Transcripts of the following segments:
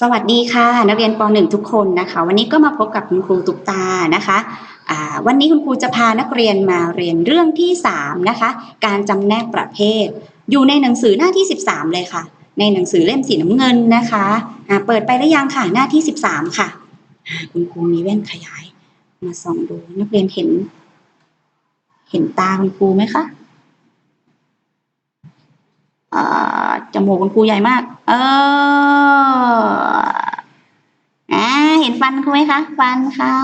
สวัสดีค่ะ นักเรียนป .1 ทุกคนนะคะ วันนี้ก็มาพบกับคุณครูตุกตานะคะวันนี้คุณครูจะพานักเรียนมาเรียนเรื่องที่ 3 นะคะ การจำแนกประเภท อยู่ในหนังสือหน้าที่ 13 เลยค่ะ ในหนังสือเล่มสีน้ำเงินนะคะอ่าเปิดไปหรือยังค่ะหน้าที่ 13 ค่ะอ่าคุณครูมีแว่นขยาย มาส่องดูนักเรียนเห็น เห็นตาคุณครูไหมคะ จมูกคุณครูใหญ่มาก เอออ่าเห็นฟันครูไหมคะ ฟันค่ะ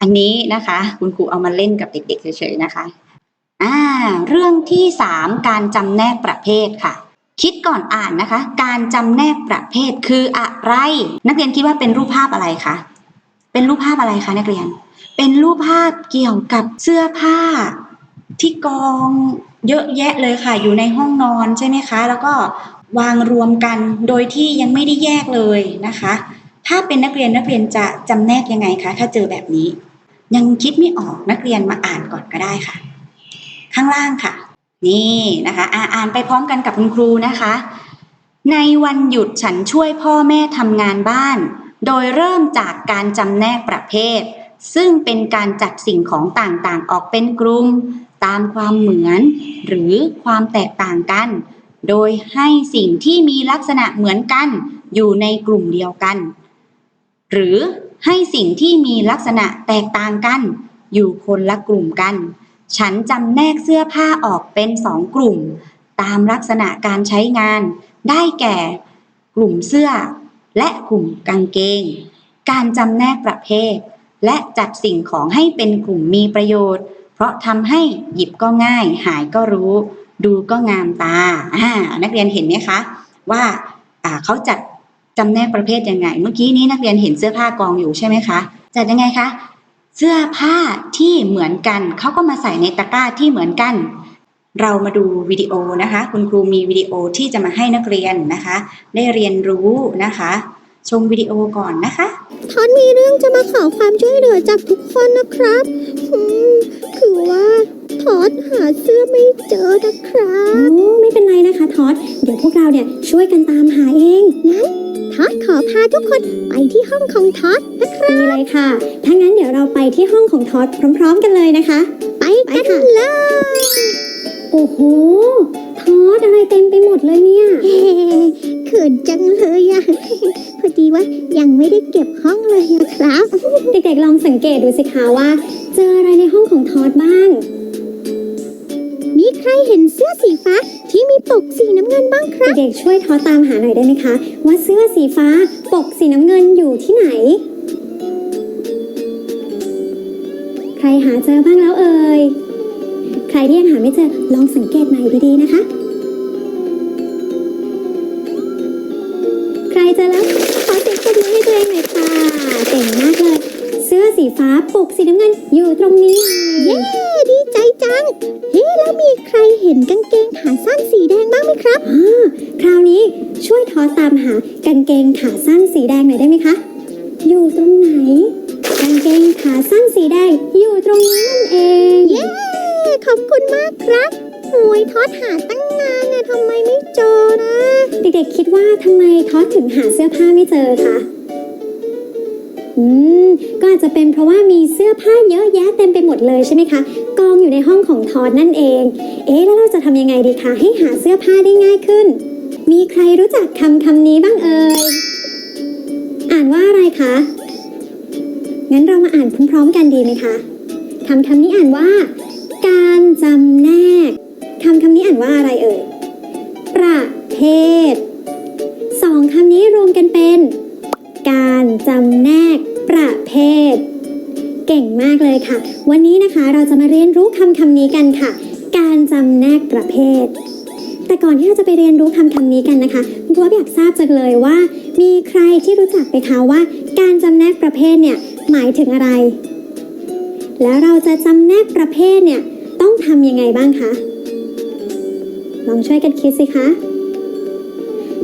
อันนี้นะคะ คุณครูเอามาเล่นกับเด็กๆเฉยๆนะคะอ่าเรื่องที่สามการจำแนกประเภทค่ะ คิดก่อนอ่านนะคะ การจำแนกประเภทคืออะไร นักเรียนคิดว่าเป็นรูปภาพอะไรคะเป็นรูปภาพอะไรคะนักเรียน เป็นรูปภาพเกี่ยวกับเสื้อผ้า ที่กองเยอะแยะเลยค่ะ อยู่ในห้องนอนใช่ไหมคะ แล้วก็วางรวมกันโดยที่ยังไม่ได้แยกเลยนะคะ ถ้าเป็นนักเรียนนักเรียนจะจำแนกยังไงคะ ถ้าเจอแบบนี้ ยังคิดไม่ออกนักเรียนมาอ่านก่อนก็ได้ค่ะ ข้างล่างค่ะ นี่นะคะอ่าอ่านไปพร้อมกันกับคุณครูนะคะ ในวันหยุดฉันช่วยพ่อแม่ทำงานบ้าน โดยเริ่มจากการจำแนกประเภท ซึ่งเป็นการจัดสิ่งของต่างๆ ออกเป็นกลุ่ม ตามความเหมือน หรือความแตกต่างกัน โดยให้สิ่งที่มีลักษณะเหมือนกัน อยู่ในกลุ่มเดียวกัน หรือให้สิ่งที่มีลักษณะแตกต่างกัน อยู่คนละกลุ่มกัน ฉันจำแนกเสื้อผ้าออกเป็นสองกลุ่ม ตามลักษณะการใช้งาน ได้แก่ กลุ่มเสื้อ และกลุ่มกางเกง การจำแนกประเภท และจัดสิ่งของให้เป็นกลุ่มมีประโยชน์ เพราะทำให้หยิบก็ง่าย หายก็รู้ ดูก็งามตาอ่านักเรียนเห็นไหมคะ ว่าอ่าเขาจัดจำแนกประเภทยังไง เมื่อกี้นี้นักเรียนเห็นเสื้อผ้ากองอยู่ใช่ไหมคะจัดยังไงคะ เสื้อผ้าที่เหมือนกันเขาก็มาใส่ในตะกร้าที่เหมือนกัน เรามาดูวิดีโอนะคะ คุณครูมีวิดีโอที่จะมาให้นักเรียนนะคะ ได้เรียนรู้นะคะชมวิดีโอก่อนนะคะ ทอนมีเรื่องจะมาขอความช่วยเหลือจากทุกคนนะครับ ว่าทอดหาเสื้อไม่เจอนะครับโอ้ไม่เป็นไรนะคะทอดเดี๋ยวพวกเราเนี่ยช่วยกันตามหาเองทอดขอพาทุกคนไปที่ห้องของทอดนะครับดีเลยค่ะ ถ้างั้นเดี๋ยวเราไปที่ห้องของทอดพร้อม ๆ กันเลยนะคะ ไปกันเลย โอ้โหทอดอะไรเต็มไปหมดเลยเนี่ยเฮ้เขินจังเลยอะ พอดีว่ายังไม่ได้เก็บห้องเลยอะครับ เด็กๆลองสังเกตดูสิคะว่า เจออะไรในห้องของทอดบ้าง มีใครเห็นเสื้อสีฟ้าที่มีปกสีน้ำเงินบ้างครับ เด็กๆช่วยทอดตามหาหน่อยได้ไหมคะ ว่าเสื้อสีฟ้าปกสีน้ำเงินอยู่ที่ไหน ใครหาเจอบ้างแล้วเอ่ยใครที่ยังหาไม่เจอลองสังเกตใหม่ดีๆนะคะ ใครเจอแล้ว ขอเสียงปรบมือให้ตัวเองหน่อยค่ะเก่งมากเลย เสื้อสีฟ้าปกสีน้ำเงินอยู่ตรงนี้ เย้ ดีใจจัง เฮ้แล้วมีใครเห็นกางเกงขาสั้นสีแดงบ้างไหมครับอ่าคราวนี้ช่วยทอตามหากางเกงขาสั้นสีแดงหน่อยได้ไหมคะ อยู่ตรงไหน กางเกงขาสั้นสีแดงอยู่ตรงนี้นั่นเอง เย้ ขอบคุณมากครับโอยทอดหาตั้งนานนะ ทำไมไม่เจอนะ เด็กๆคิดว่าทำไมทอถึงหาเสื้อผ้าไม่เจอคะอืมก็อาจจะเป็นเพราะว่ามีเสื้อผ้าเยอะแยะเต็มไปหมดเลยใช่ไหมคะ กองอยู่ในห้องของทอดนั่นเอง เอ๊ะแล้วเราจะทำยังไงดีคะให้หาเสื้อผ้าได้ง่ายขึ้น มีใครรู้จักคำคำนี้บ้างเอ่ยอ่านว่าอะไรคะ งั้นเรามาอ่านพร้อมๆกันดีไหมคะคำคำนี้อ่านว่า การจำแนกคำคำนี้อ่านว่าอะไรเอ่ย ประเภทสองคำนี้รวมกันเป็น การจำแนกประเภท เก่งมากเลยค่ะ วันนี้นะคะเราจะมาเรียนรู้คำคำนี้กันค่ะ การจำแนกประเภท แต่ก่อนที่เราจะไปเรียนรู้คำคำนี้กันนะคะคุณครูอยากทราบจังเลยว่า มีใครที่รู้จักไหมคะว่า การจำแนกประเภทเนี่ยหมายถึงอะไร แล้วเราจะจำแนกประเภทเนี่ยต้องทำยังไงบ้างคะ ลองช่วยกันคิดสิคะ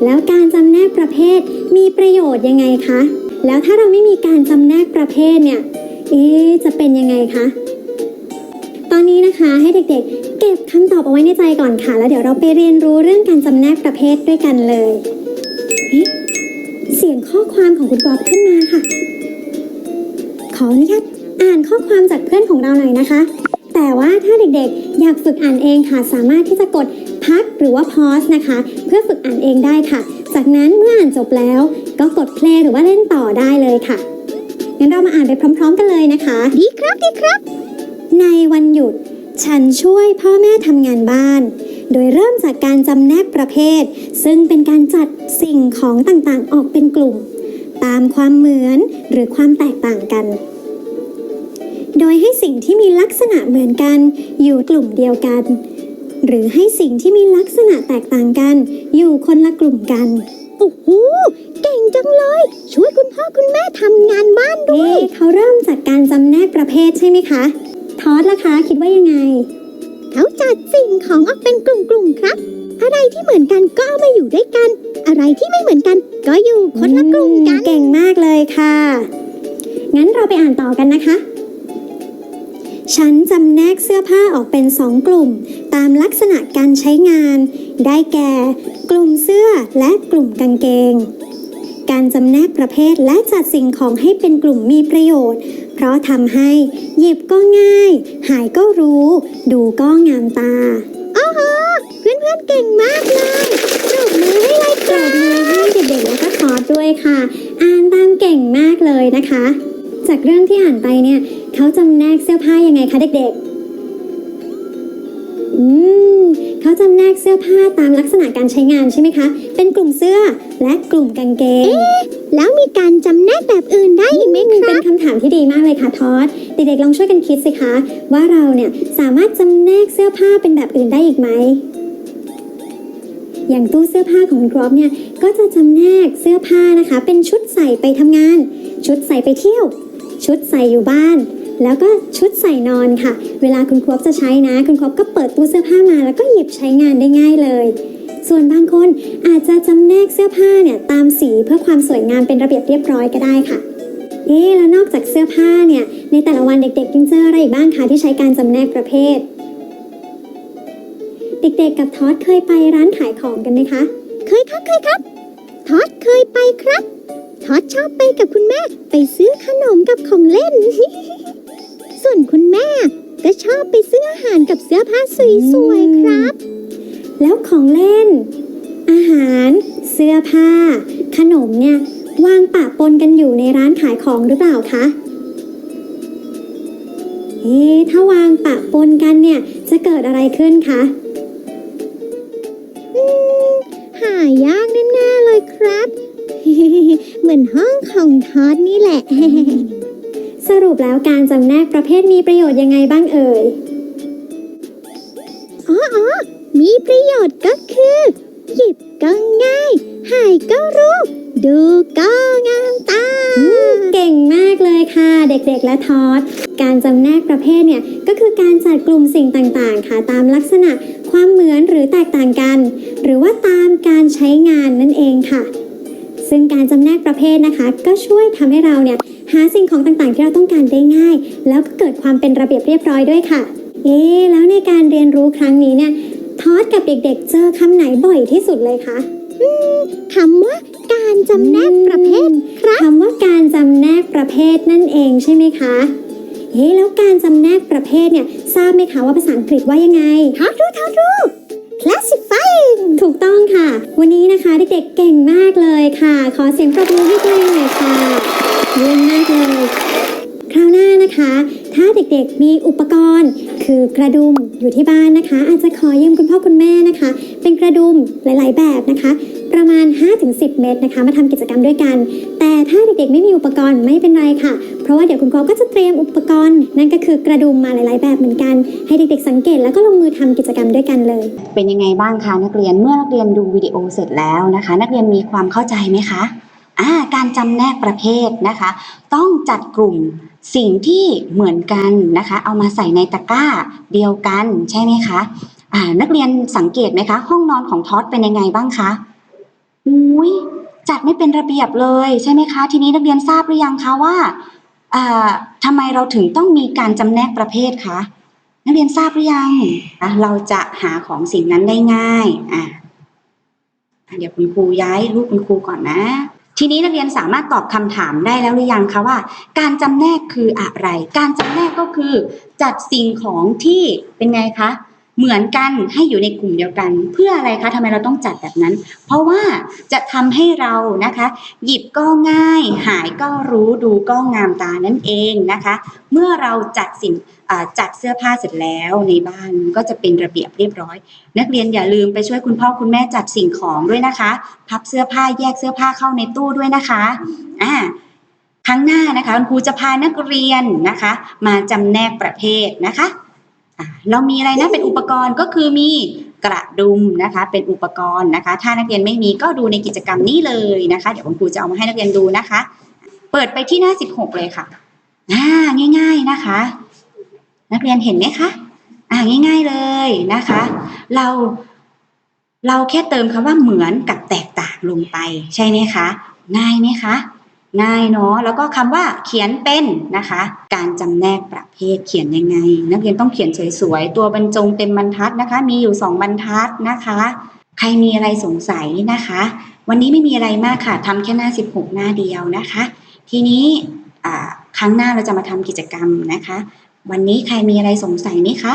แล้วการจำแนกประเภทมีประโยชน์ยังไงคะ แล้วถ้าเราไม่มีการจำแนกประเภทเนี่ย เอ๊จะเป็นยังไงคะ ตอนนี้นะคะให้เด็กๆ เก็บคำตอบเอาไว้ในใจก่อนค่ะ แล้วเดี๋ยวเราไปเรียนรู้เรื่องการจำแนกประเภทด้วยกันเลยเอ๊ะเสียงข้อความของคุณกรอบขึ้นมาค่ะ ขออนุญาตอ่านข้อความจากเพื่อนของเราหน่อยนะคะ แต่ว่าถ้าเด็กๆ อยากฝึกอ่านเองค่ะ สามารถที่จะกดพักหรือว่า pause นะคะ เพื่อฝึกอ่านเองได้ค่ะ จากนั้นเมื่ออ่านจบแล้ว ก็กด play หรือว่าเล่นต่อได้เลยค่ะงั้นเรามาอ่านไปพร้อม ๆ กันเลยนะคะ ดีครับดีครับ ในวันหยุด ฉันช่วยพ่อแม่ทำงานบ้าน โดยเริ่มจากการจำแนกประเภท ซึ่งเป็นการจัดสิ่งของต่างๆ ออกเป็นกลุ่ม ตามความเหมือนหรือความแตกต่างกัน โดยให้สิ่งที่มีลักษณะเหมือนกัน อยู่กลุ่มเดียวกัน หรือให้สิ่งที่มีลักษณะแตกต่างกัน อยู่คนละกลุ่มกันโอ้โหเก่งจังเลย ช่วยคุณพ่อคุณแม่ทำงานบ้านด้วยเอ๊ะเขาเริ่มจากการจำแนกประเภทใช่ไหมคะทอสล่ะคะ คิดว่ายังไง เขาจัดสิ่งของออกเป็นกลุ่มๆครับ อะไรที่เหมือนกันก็เอามาอยู่ด้วยกัน อะไรที่ไม่เหมือนกัน ก็อยู่คนละกลุ่มกัน เก่งมากเลยค่ะ งั้นเราไปอ่านต่อกันนะคะ ฉันจำแนกเสื้อผ้าออกเป็นสองกลุ่ม ตามลักษณะการใช้งาน ได้แก่ กลุ่มเสื้อและกลุ่มกางเกง การจำแนกประเภทและจัดสิ่งของให้เป็นกลุ่มมีประโยชน์ เพราะทำให้หยิบก็ง่าย หายก็รู้ ดูก็งามตาโอ้โหเพื่อนๆเก่งมากเลยปรบมือให้เลยคปรรับบมือให้เด็กๆแล้วก็คอร์สด้วยค่ะ อ่านตามเก่งมากเลยนะคะ จากเรื่องที่อ่านไปเนี่ย เขาจำแนกเสื้อผ้ายังไงคะเด็กๆ อืมเขาจำแนกเสื้อผ้าตามลักษณะการใช้งานใช่ไหมคะ เป็นกลุ่มเสื้อและกลุ่มกางเกงแล้วมีการจำแนกแบบอื่นได้อีกไหมคเป็รันบ คำถามที่ดีมากเลยค่ะทอสเด็กๆลองช่วยกันคิดสิคะ ว่าเราเนี่ยสามารถจำแนกเสื้อผ้าเป็นแบบอื่นได้อีกไหม อย่างตู้เสื้อผ้าของคุณกรอบเนี่ยก็จะจำแนกเสื้อผ้านะคะ เป็นชุดใส่ไปทำงาน ชุดใส่ไปเที่ยว ชุดใส่อยู่บ้าน แล้วก็ชุดใส่นอนค่ะ เวลาคุณครบจะใช้นะ คุณครบก็เปิดตู้เสื้อผ้ามาแล้วก็หยิบใช้งานได้ง่ายเลย ส่วนบางคนอาจจะจำแนกเสื้อผ้าเนี่ยตามสีเพื่อความสวยงามเป็นระเบียบเรียบร้อยก็ได้ค่ะเอ๊แล้วนอกจากเสื้อผ้าเนี่ยในแต่ละวันเด็กๆยังเจออะไรอีกบ้างคะที่ใช้การจำแนกประเภท เด็กๆกับทอดเคยไปร้านขายของกันไหมคะ เคยครับเคยครับ ทอดเคยไปครับทอดชอบไปกับคุณแม่ ไปซื้อขนมกับของเล่น ส่วนคุณแม่ ก็ชอบไปซื้ออาหารกับเสื้อผ้าสวยๆครับ แล้วของเล่น อาหาร เสื้อผ้า ขนมเนี่ยวางปะปนกันอยู่ในร้านขายของหรือเปล่าคะ เอ๊ะถ้าวางปะปนกันเนี่ยจะเกิดอะไรขึ้นคะหายากแน่ๆเลยครับ เหมือนห้องของทอดนี่แหละ สรุปแล้วการจำแนกประเภทมีประโยชน์ยังไงบ้างเอ่ย อ๋ออ๋อมีประโยชน์ก็คือ หยิบก็ง่าย หายก็รู้ ดูก็งามตา เก่งมากเลยค่ะ เด็กๆและทอสการจำแนกประเภทเนี่ย ก็คือการจัดกลุ่มสิ่งต่างๆ ค่ะตามลักษณะความเหมือนหรือแตกต่างกัน หรือว่าตามการใช้งานนั่นเองค่ะ ซึ่งการจำแนกประเภทนะคะ ก็ช่วยทำให้เราเนี่ย หาสิ่งของต่างๆ ที่เราต้องการได้ง่าย แล้วก็เกิดความเป็นระเบียบเรียบร้อยด้วยค่ะ เอ๊ะแล้วในการเรียนรู้ครั้งนี้เนี่ยทอสกับเด็กๆ เจอคำไหนบ่อยที่สุดเลยคะคำว่าการจำแนกประเภทครับคำว่าการจำแนกประเภทนั่นเองใช่ไหมคะเฮ้แล้วการจำแนกประเภทเนี่ยทราบไหมคะว่าภาษาอังกฤษว่ายังไงทอดรู้ทอดรู้ classifying ถูกต้องค่ะ วันนี้นะคะเด็กๆเก่งมากเลยค่ะ ขอเสียงปรบมือให้ตัวเองหน่อยค่ะเยี่ยมมากเลยคราวหน้านะคะ ถ้าเด็กๆมีอุปกรณ์ คือกระดุมอยู่ที่บ้านนะคะ อาจจะขอยืมคุณพ่อคุณแม่นะคะ เป็นกระดุมหลาย ๆ แบบนะคะ ประมาณ 5-10 เม็ดนะคะ มาทำกิจกรรมด้วยกัน แต่ถ้าเด็กๆ ไม่มีอุปกรณ์ไม่เป็นไรค่ะ เพราะว่าเดี๋ยวคุณครูก็จะเตรียมอุปกรณ์ นั่นก็คือกระดุมมาหลาย ๆ แบบเหมือนกัน ให้เด็กๆ สังเกตแล้วก็ลงมือทำกิจกรรมด้วยกันเลย เป็นยังไงบ้างคะนักเรียนเมื่อนักเรียนดูวิดีโอเสร็จแล้วนะคะ นักเรียนมีความเข้าใจไหมคะอ่าการจำแนกประเภทนะคะ ต้องจัดกลุ่มสิ่งที่เหมือนกันนะคะ เอามาใส่ในตะกร้าเดียวกันใช่ไหมคะ อ่านักเรียนสังเกตไหมคะ ห้องนอนของท็อดเป็นยังไงบ้างคะ อุ้ยจัดไม่เป็นระเบียบเลยใช่ไหมคะ ทีนี้นักเรียนทราบหรือยังคะว่าอ่าทำไมเราถึงต้องมีการจำแนกประเภทคะนักเรียนทราบหรือยังเราจะหาของสิ่งนั้นได้ง่ายอะอะเดี๋ยวคุณครูย้ายรูปคุณครูก่อนนะ ทีนี้นักเรียนสามารถตอบคำถามได้แล้วหรือยังคะว่า การจำแนกคืออะไร การจำแนกก็คือจัดสิ่งของที่เป็นไงคะ เหมือนกันให้อยู่ในกลุ่มเดียวกัน เพื่ออะไรคะทำไมเราต้องจัดแบบนั้น เพราะว่าจะทำให้เรานะคะ หยิบก็ง่าย หายก็รู้ดูก็งามตานั่นเองนะคะ เมื่อเราจัดสิ่งจัดเสื้อผ้าเสร็จแล้วในบ้านก็จะเป็นระเบียบเรียบร้อย นักเรียนอย่าลืมไปช่วยคุณพ่อคุณแม่จัดสิ่งของด้วยนะคะ พับเสื้อผ้าแยกเสื้อผ้าเข้าในตู้ด้วยนะคะอ่าครั้งหน้านะคะคุณครูจะพานักเรียนนะคะ มาจำแนกประเภทนะคะ เรามีอะไรนะเป็นอุปกรณ์ก็คือมีกระดุมนะคะ เป็นอุปกรณ์นะคะ ถ้านักเรียนไม่มีก็ดูในกิจกรรมนี้เลยนะคะ เดี๋ยวคุณครูจะเอามาให้นักเรียนดูนะคะ เปิดไปที่หน้า 16 เลยค่ะอ่าง่าย ๆนะคะ นักเรียนเห็นไหมคะอ่าง่าย ๆเลยนะคะ เราเราแค่เติมคำว่าเหมือนกับแตกต่างลงไป ใช่ไหมคะ ง่ายไหมคะ ง่ายเนาะแล้วก็คำว่าเขียนเป็นนะคะ การจำแนกประเภทเขียนยังไง นักเรียนต้องเขียนสวยๆตัวบรรจงเต็มบรรทัดนะคะ มีอยู่สองบรรทัดนะคะ ใครมีอะไรสงสัยนะคะ วันนี้ไม่มีอะไรมากค่ะทำแค่หน้า 16 หน้าเดียวนะคะ ทีนี้ครั้งหน้าเราจะมาทำกิจกรรมนะคะ วันนี้ใครมีอะไรสงสัยไหมคะ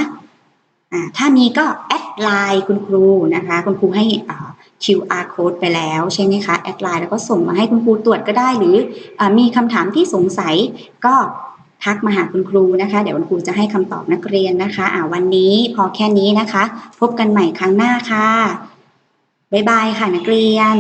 ถ้ามีก็แอดไลน์คุณครูนะคะ คุณครูให้อ่า QR code ไปแล้วใช่ไหมคะแอดไลน์แล้วก็ส่งมาให้คุณครูตรวจก็ได้ หรืออมีคำถามที่สงสัยก็ทักมาหาคุณครูนะคะ เดี๋ยวคุณครูจะให้คำตอบนักเรียนนะคะอ่าวันนี้พอแค่นี้นะคะ พบกันใหม่ครั้งหน้าค่ะบ๊ายบายค่ะนักเรียน